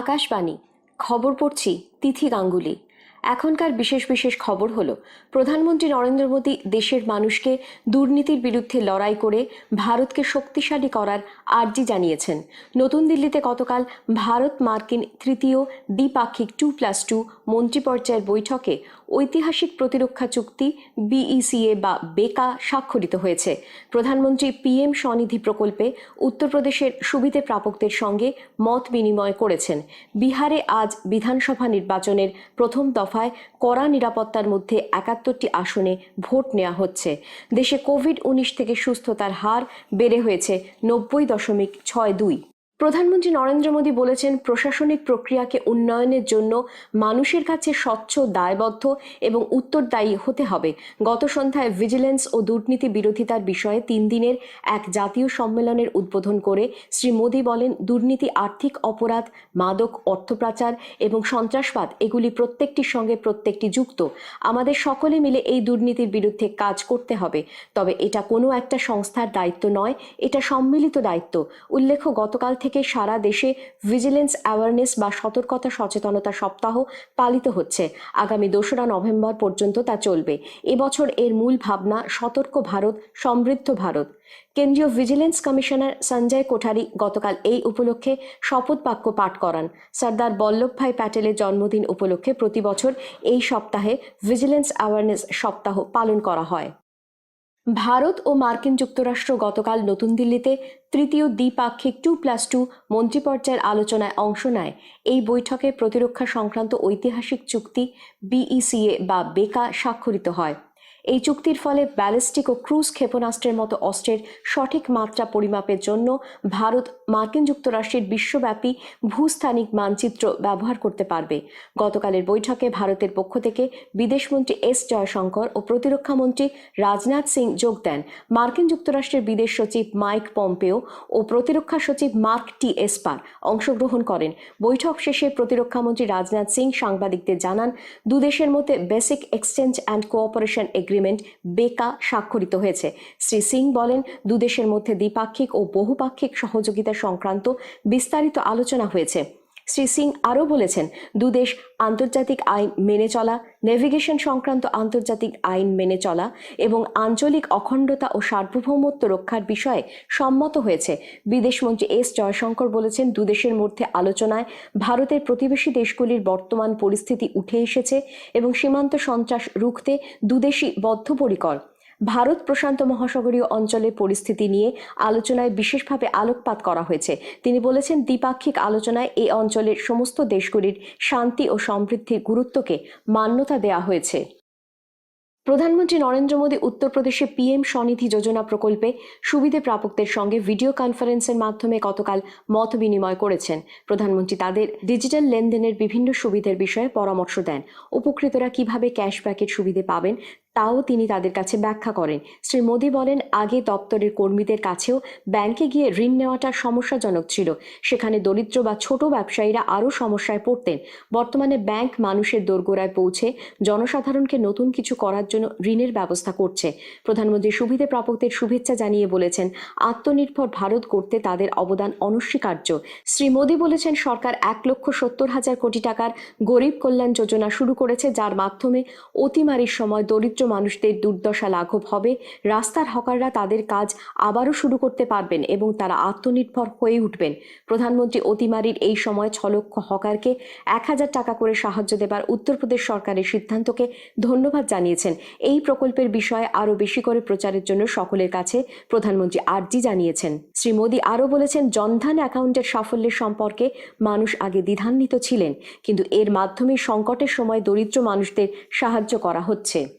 আকাশবাণী। খবর পড়ছি তিথি গাঙ্গুলি। এখনকার বিশেষ বিশেষ খবর হলো, প্রধানমন্ত্রী নরেন্দ্র মোদী দেশের মানুষকে দুর্নীতির বিরুদ্ধে লড়াই করে ভারতকে শক্তিশালী করার আর্জি জানিয়েছেন। নতুন দিল্লিতে গতকাল ভারত মার্কিন তৃতীয় দ্বিপাক্ষিক টু প্লাস টু মন্ত্রী পর্যায়ের বৈঠকে ঐতিহাসিক প্রতিরক্ষা চুক্তি বিইসিএ বা বেকা স্বাক্ষরিত হয়েছে। প্রধানমন্ত্রী পিএম স্বনিধি প্রকল্পে উত্তরপ্রদেশের সুবিধে প্রাপকদের সঙ্গে মত বিনিময় করেছেন। বিহারে আজ বিধানসভা নির্বাচনের প্রথম দফায় কড়া নিরাপত্তার মধ্যে একাত্তরটি আসনে ভোট নেওয়া হচ্ছে। দেশে কোভিড উনিশ থেকে সুস্থতার হার বেড়ে হয়েছে নব্বই দশমিক ছয় দুই। প্রধানমন্ত্রী নরেন্দ্র মোদী বলেছেন, প্রশাসনিক প্রক্রিয়াকে উন্নয়নের জন্য মানুষের কাছে স্বচ্ছ, দায়বদ্ধ এবং উত্তরদায়ী হতে হবে। গত সন্ধ্যায় ভিজিলেন্স ও দুর্নীতি বিরোধিতার বিষয়ে তিন দিনের এক জাতীয় সম্মেলনের উদ্বোধন করে শ্রী মোদী বলেন, দুর্নীতি আর্থিক অপরাধ, মাদক অর্থপাচার এবং সন্ত্রাসবাদ এগুলি প্রত্যেকটির সঙ্গে প্রত্যেকটি যুক্ত। আমাদের সকলে মিলে এই দুর্নীতির বিরুদ্ধে কাজ করতে হবে। তবে এটা কোনো একটা সংস্থার দায়িত্ব নয়, এটা সম্মিলিত দায়িত্ব। উল্লেখ্য, গতকাল থেকে সারা দেশে ভিজিলেন্স অ্যাওয়ারনেস বা সতর্কতা সচেতনতা সপ্তাহ পালিত হচ্ছে। আগামী দোসরা নভেম্বর পর্যন্ত তা চলবে। এবছর এর মূল ভাবনা সতর্ক ভারত, সমৃদ্ধ ভারত। কেন্দ্রীয় ভিজিলেন্স কমিশনার সঞ্জয় কোঠারি গতকাল এই উপলক্ষে শপথ বাক্য পাঠ করান। সর্দার বল্লভভাই প্যাটেলের জন্মদিন উপলক্ষে প্রতি বছর এই সপ্তাহে ভিজিলেন্স অ্যাওয়ারনেস সপ্তাহ পালন করা হয়। ভারত ও মার্কিন যুক্তরাষ্ট্র গতকাল নতুন দিল্লিতে তৃতীয় দ্বিপাক্ষিক টু প্লাস টু মন্ত্রী পর্যায়ের আলোচনায় অংশ নেয়। এই বৈঠকে প্রতিরক্ষা সংক্রান্ত ঐতিহাসিক চুক্তি বিইসিএ বা বেকা স্বাক্ষরিত হয়। এই চুক্তির ফলে ব্যালিস্টিক ও ক্রুজ ক্ষেপণাস্ত্রের মতো অস্ত্রের সঠিক মাত্রা পরিমাপের জন্য ভারত মার্কিন যুক্তরাষ্ট্রের বিশ্বব্যাপী ভূস্থানিক মানচিত্র ব্যবহার করতে পারবে। গতকালের বৈঠকে ভারতের পক্ষ থেকে বিদেশমন্ত্রী এস জয়শঙ্কর ও প্রতিরক্ষামন্ত্রী রাজনাথ সিং যোগ দেন। মার্কিন যুক্তরাষ্ট্রের বিদেশ সচিব মাইক পম্পেও ও প্রতিরক্ষা সচিব মার্ক টি এসপার অংশগ্রহণ করেন। বৈঠক শেষে প্রতিরক্ষামন্ত্রী রাজনাথ সিং সাংবাদিকদের জানান, দুদেশের মধ্যে basic exchange and cooperation agreement BECA স্বাক্ষরিত হয়েছে। শ্রী সিং বলেন, দুদেশের মধ্যে দ্বিপাক্ষিক ও বহুপাক্ষিক সহযোগিতা সংক্রান্ত বিস্তারিত আলোচনা হয়েছে। শ্রী সিং আরও বলেছেন, দুদেশ আন্তর্জাতিক আইন মেনে চলা নেভিগেশন সংক্রান্ত আন্তর্জাতিক আইন মেনে চলা এবং আঞ্চলিক অখণ্ডতা ও সার্বভৌমত্ব রক্ষার বিষয়ে সম্মত হয়েছে। বিদেশমন্ত্রী এস জয়শঙ্কর বলেছেন, দুদেশের মধ্যে আলোচনায় ভারতের প্রতিবেশী দেশগুলির বর্তমান পরিস্থিতি উঠে এসেছে এবং সীমান্ত সন্ত্রাস রুখতে দুদেশই বদ্ধপরিকর। ভারত প্রশান্ত মহাসাগরীয় অঞ্চলের পরিস্থিতি নিয়ে আলোচনায় বিশেষভাবে আলোকপাত করা হয়েছে। তিনি বলেছেন, দ্বিপাক্ষিক আলোচনায় এই অঞ্চলের সমস্ত দেশগুলির শান্তি ও সমৃদ্ধির গুরুত্বকে মান্যতা দেওয়া হয়েছে। প্রধানমন্ত্রী নরেন্দ্র মোদী উত্তরপ্রদেশে পিএম স্বনিধি যোজনা প্রকল্পে সুবিধে প্রাপকদের সঙ্গে ভিডিও কনফারেন্সের মাধ্যমে গতকাল মত বিনিময় করেছেন। প্রধানমন্ত্রী তাদের ডিজিটাল লেনদেনের বিভিন্ন সুবিধের বিষয়ে পরামর্শ দেন। উপকৃতরা কীভাবে ক্যাশব্যাকের সুবিধে পাবেন তাও তিনি তাদের কাছে ব্যাখ্যা করেন। শ্রী মোদী বলেন, আগে দপ্তরের কর্মীদের কাছেও ব্যাংকে গিয়ে ঋণ নেওয়াটা সমস্যাজনক ছিল। সেখানে দরিদ্র বা ছোট ব্যবসায়ীরা আরও সমস্যায় পড়তেন। বর্তমানে ব্যাংক মানুষের দোরগোড়ায় পৌঁছে জনসাধারণকে নতুন কিছু করার জন্য ঋণের ব্যবস্থা করছে। প্রধানমন্ত্রী সুবিধে প্রাপকদের শুভেচ্ছা জানিয়ে বলেছেন, আত্মনির্ভর ভারত করতে তাদের অবদান অনস্বীকার্য। শ্রী মোদী বলেছেন, সরকার এক লক্ষ সত্তর হাজার কোটি টাকার গরিব কল্যাণ যোজনা শুরু করেছে, যার মাধ্যমে অতিমারির সময় দরিদ্র মানুষদের দুর্দশা লাঘব হবে। রাস্তার হকাররা তাদের কাজ আবারও শুরু করতে পারবেন এবং তারা আত্মনির্ভর হয়ে উঠবেন। প্রধানমন্ত্রী অতিমারির এই সময় ছ লক্ষ হকারকে এক হাজার টাকা করে সাহায্য দেবার উত্তরপ্রদেশ সরকারের সিদ্ধান্তকে ধন্যবাদ জানিয়েছেন। এই প্রকল্পের বিষয়ে আরও বেশি করে প্রচারের জন্য সকলের কাছে প্রধানমন্ত্রী আর্জি জানিয়েছেন। শ্রী মোদী আরও বলেছেন, জনধন অ্যাকাউন্টের সাফল্যের সম্পর্কে মানুষ আগে দ্বিধান্বিত ছিলেন, কিন্তু এর মাধ্যমে সংকটের সময় দরিদ্র মানুষদের সাহায্য করা হচ্ছে।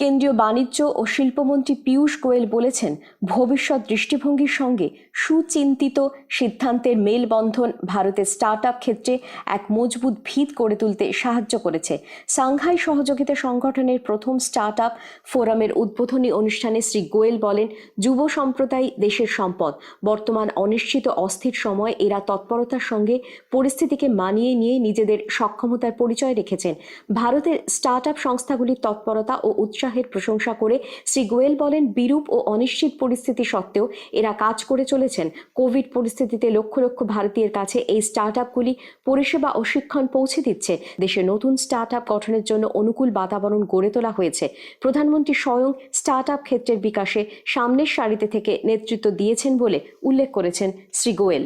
কেন্দ্রীয় বাণিজ্য ও শিল্পমন্ত্রী পীয়ূষ গোয়েল বলেছেন, ভবিষ্যৎ দৃষ্টিভঙ্গির সঙ্গে সুচিন্তিত সিদ্ধান্তের মেলবন্ধন ভারতের স্টার্ট আপ ক্ষেত্রে এক মজবুত ভিত গড়ে তুলতে সাহায্য করেছে। সাংঘাই সহযোগিতা সংগঠনের প্রথম স্টার্ট আপ ফোরামের উদ্বোধনী অনুষ্ঠানে শ্রী গোয়েল বলেন, যুব সম্প্রদায় দেশের সম্পদ, বর্তমান অনিশ্চিত অস্থির সময়, এরা তৎপরতার সঙ্গে পরিস্থিতিকে মানিয়ে নিয়ে নিজেদের সক্ষমতার পরিচয় রেখেছেন। ভারতের স্টার্ট আপ সংস্থাগুলির তৎপরতা ও উৎসাহ উৎসাহের প্রশংসা করে শ্রী গোয়েল বলেন, বিরূপ ও অনিশ্চিত পরিস্থিতি সত্ত্বেও এরা কাজ করে চলেছেন। কোভিড পরিস্থিতিতে লক্ষ লক্ষ ভারতীয়ের কাছে এই স্টার্ট আপগুলি পরিষেবা ও শিক্ষণ পৌঁছে দিচ্ছে। দেশে নতুন স্টার্ট আপ গঠনের জন্য অনুকূল বাতাবরণ গড়ে তোলা হয়েছে। প্রধানমন্ত্রী স্বয়ং স্টার্ট আপ ক্ষেত্রের বিকাশে সামনের সারিতে থেকে নেতৃত্ব দিয়েছেন বলে উল্লেখ করেছেন শ্রী গোয়েল।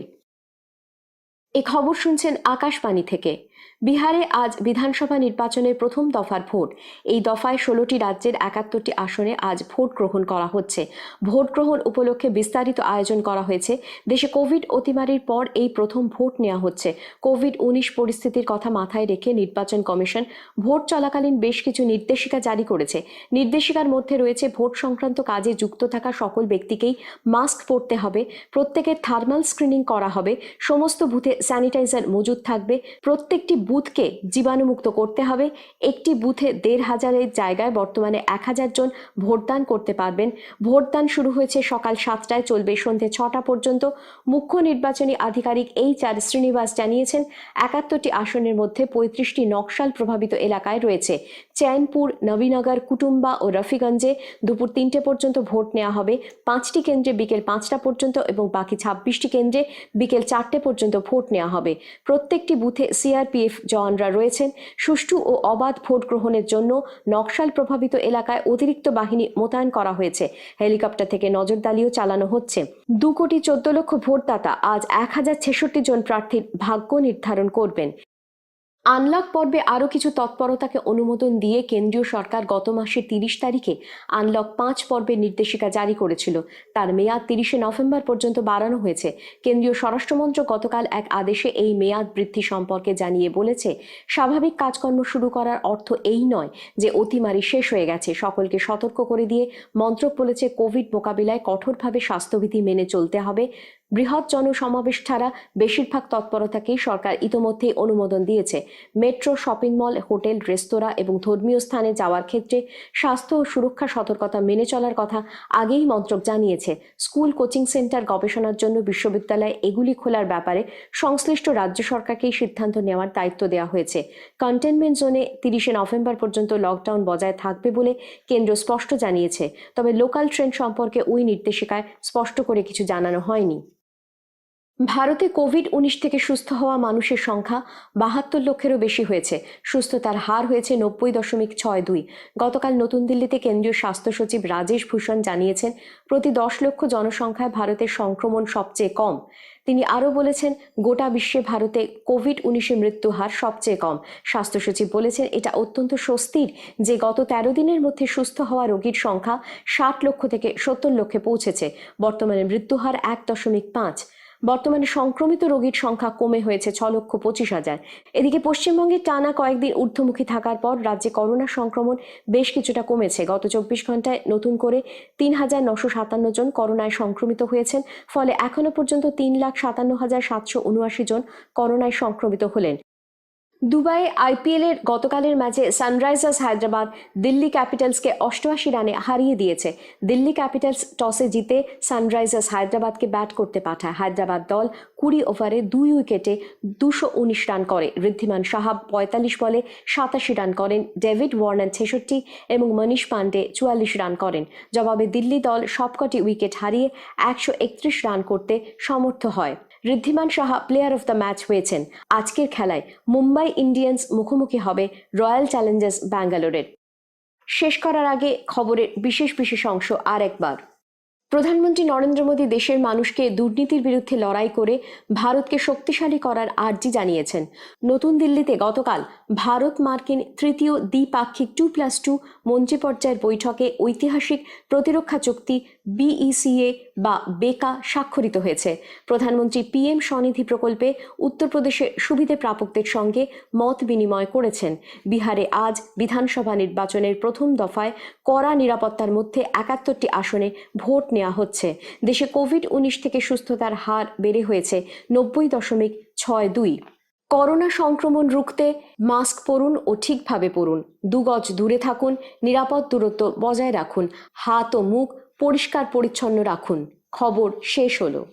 এ খবর শুনছেন আকাশবাণী থেকে। বিহারে আজ বিধানসভা নির্বাচনের প্রথম দফার ভোট। এই দফায় ষোলোটি রাজ্যের একাত্তরটি আসনে আজ ভোট গ্রহণ করা হচ্ছে। ভোট গ্রহণ উপলক্ষে বিস্তারিত আয়োজন করা হয়েছে। দেশে কোভিড অতিমারির পর এই প্রথম ভোট নেওয়া হচ্ছে। কোভিড উনিশ পরিস্থিতির কথা মাথায় রেখে নির্বাচন কমিশন ভোট চলাকালীন বেশ কিছু নির্দেশিকা জারি করেছে। নির্দেশিকার মধ্যে রয়েছে ভোট সংক্রান্ত কাজে যুক্ত থাকা সকল ব্যক্তিকেই মাস্ক পরতে হবে, প্রত্যেকের থার্মাল স্ক্রিনিং করা হবে, সমস্ত বুথে স্যানিটাইজার মজুদ থাকবে, প্রত্যেকটি বুথকে জীবাণুমুক্ত করতে হবে। একটি বুথে দেড় হাজারের জায়গায় বর্তমানে এক হাজার জন ভোটদান করতে পারবেন। ভোটদান শুরু হয়েছে সকাল সাতটায়, চলবে সন্ধে ছটা পর্যন্ত। মুখ্য নির্বাচনী আধিকারিক এইচ আর শ্রীনিবাস জানিয়েছেন, একাত্তরটি আসনের মধ্যে পঁয়ত্রিশটি নকশাল প্রভাবিত এলাকায় রয়েছে। চ্যানপুর, নবীনগর, কুটুম্বা ও রফিগঞ্জে দুপুর তিনটে পর্যন্ত ভোট নেওয়া হবে। পাঁচটি কেন্দ্রে বিকেল পাঁচটা পর্যন্ত এবং বাকি ছাব্বিশটি কেন্দ্রে বিকেল চারটে পর্যন্ত ভোট নেওয়া হবে। প্রত্যেকটি বুথে সিআরপিএফ জওয়ানরা রয়েছেন। সুষ্ঠু ও অবাধ ভোট গ্রহণের জন্য নকশাল প্রভাবিত এলাকায় অতিরিক্ত বাহিনী মোতায়েন করা হয়েছে। হেলিকপ্টার থেকে নজরদারিও চালানো হচ্ছে। দু কোটি চোদ্দ লক্ষ ভোটদাতা আজ এক হাজার ছেষট্টি জন প্রার্থীর ভাগ্য নির্ধারণ করবেন। আনলক পর্বে আরও কিছু তৎপরতাকে অনুমোদন দিয়ে কেন্দ্রীয় সরকার গত মাসের তিরিশ তারিখে আনলক পাঁচ পর্বের নির্দেশিকা জারি করেছিল। তার মেয়াদ তিরিশে নভেম্বর পর্যন্ত বাড়ানো হয়েছে। কেন্দ্রীয় স্বরাষ্ট্রমন্ত্রক গতকাল এক আদেশে এই মেয়াদ বৃদ্ধি সম্পর্কে জানিয়ে বলেছে, স্বাভাবিক কাজকর্ম শুরু করার অর্থ এই নয় যে অতিমারি শেষ হয়ে গেছে। সকলকে সতর্ক করে দিয়ে মন্ত্রক বলেছে, কোভিড মোকাবিলায় কঠোরভাবে স্বাস্থ্যবিধি মেনে চলতে হবে। বৃহৎ জনসমাবেশ ছাড়া বেশিরভাগ তৎপরতাকেই সরকার ইতোমধ্যেই অনুমোদন দিয়েছে। মেট্রো, শপিং মল, হোটেল, রেস্তোরাঁ এবং ধর্মীয় স্থানে যাওয়ার ক্ষেত্রে স্বাস্থ্য ও সুরক্ষা সতর্কতা মেনে চলার কথা আগেই মন্ত্রক জানিয়েছে। স্কুল, কোচিং সেন্টার গবেষণার জন্য বিশ্ববিদ্যালয় এগুলি খোলার ব্যাপারে সংশ্লিষ্ট রাজ্য সরকারকেই সিদ্ধান্ত নেওয়ার দায়িত্ব দেওয়া হয়েছে। কন্টেনমেন্ট জোনে তিরিশে নভেম্বর পর্যন্ত লকডাউন বজায় থাকবে বলে কেন্দ্র স্পষ্ট জানিয়েছে। তবে লোকাল ট্রেন সম্পর্কে ওই নির্দেশিকায় স্পষ্ট করে কিছু জানানো হয়নি। ভারতে কোভিড উনিশ থেকে সুস্থ হওয়া মানুষের সংখ্যা বাহাত্তর লক্ষেরও বেশি হয়েছে। সুস্থতার হার হয়েছে নব্বই দশমিক ছয় দুই। গতকাল নতুন দিল্লিতে কেন্দ্রীয় স্বাস্থ্য সচিব রাজেশ ভূষণ জানিয়েছেন, প্রতি দশ লক্ষ জনসংখ্যায় ভারতের সংক্রমণ সবচেয়ে কম। তিনি আরও বলেছেন, গোটা বিশ্বে ভারতে কোভিড উনিশে মৃত্যু হার সবচেয়ে কম। স্বাস্থ্য সচিব বলেছেন, এটা অত্যন্ত স্বস্তির যে গত তেরো দিনের মধ্যে সুস্থ হওয়া রোগীর সংখ্যা ষাট লক্ষ থেকে সত্তর লক্ষে পৌঁছেছে। বর্তমানে মৃত্যু হার এক দশমিক পাঁচ। বর্তমানে সংক্রমিত রোগীর সংখ্যা কমে হয়েছে ছ লক্ষ পঁচিশ হাজার। এদিকে পশ্চিমবঙ্গে টানা কয়েকদিন ঊর্ধ্বমুখী থাকার পর রাজ্যে করোনা সংক্রমণ বেশ কিছুটা কমেছে। গত চব্বিশ ঘন্টায় নতুন করে তিন হাজার নশো সাতান্ন জন করোনায় সংক্রমিত হয়েছেন, ফলে এখনও পর্যন্ত তিন লাখ সাতান্ন হাজার সাতশো উনআশি জন করোনায় সংক্রমিত হলেন। দুবাইয়ে আইপিএল এর গতকালের ম্যাচে সানরাইজার্স হায়দ্রাবাদ দিল্লি ক্যাপিটালসকে অষ্টআশি রানে হারিয়ে দিয়েছে। দিল্লি ক্যাপিটালস টসে জিতে সানরাইজার্স হায়দ্রাবাদকে ব্যাট করতে পাঠায়। হায়দ্রাবাদ দল কুড়ি ওভারে দুই উইকেটে দুশো উনিশ রান করে। ঋদ্ধিমান সাহাব পঁয়তাল্লিশ বলে সাতাশি রান করেন। ডেভিড ওয়ার্নার ছেষট্টি এবং মনীষ পান্ডে চুয়াল্লিশ রান করেন। জবাবে দিল্লি দল সবকটি উইকেট হারিয়ে একশো একত্রিশ রান করতে সমর্থ হয়। Wriddhiman Saha player of the match হয়েছেন। আজকের খেলায় মুম্বাই ইন্ডিয়ান্স মুখোমুখি হবে রয়্যাল চ্যালেঞ্জার্স ব্যাঙ্গালোরের। শেষ করার আগে খবরের বিশেষ বিশেষ অংশ আর একবার। প্রধানমন্ত্রী নরেন্দ্র মোদী দেশের মানুষকে দুর্নীতির বিরুদ্ধে লড়াই করে ভারতকে শক্তিশালী করার আর্জি জানিয়েছেন। নতুন দিল্লিতে গতকাল ভারত মার্কিন তৃতীয় দ্বিপাক্ষিক টু প্লাস টু মন্ত্রী পর্যায়ের বৈঠকে ঐতিহাসিক প্রতিরক্ষা চুক্তি বিইসিএ বা বেকা স্বাক্ষরিত হয়েছে। প্রধানমন্ত্রী পিএম স্বনিধি প্রকল্পে উত্তরপ্রদেশের সুবিধে প্রাপকদের সঙ্গে মত বিনিময় করেছেন। বিহারে আজ বিধানসভা নির্বাচনের প্রথম দফায় কড়া নিরাপত্তার মধ্যে একাত্তরটি আসনে ভোট নেওয়া হচ্ছে। দেশে কোভিড উনিশ থেকে সুস্থতার হার বেড়ে হয়েছে নব্বই দশমিক ছয় দুই। করোনা সংক্রমণ রুখতে মাস্ক পরুন ও ঠিকভাবে পরুন। দু গজ দূরে থাকুন, নিরাপদ দূরত্ব বজায় রাখুন, হাত ও মুখ পরিষ্কার পরিচ্ছন্ন রাখুন। খবর শেষ হলো।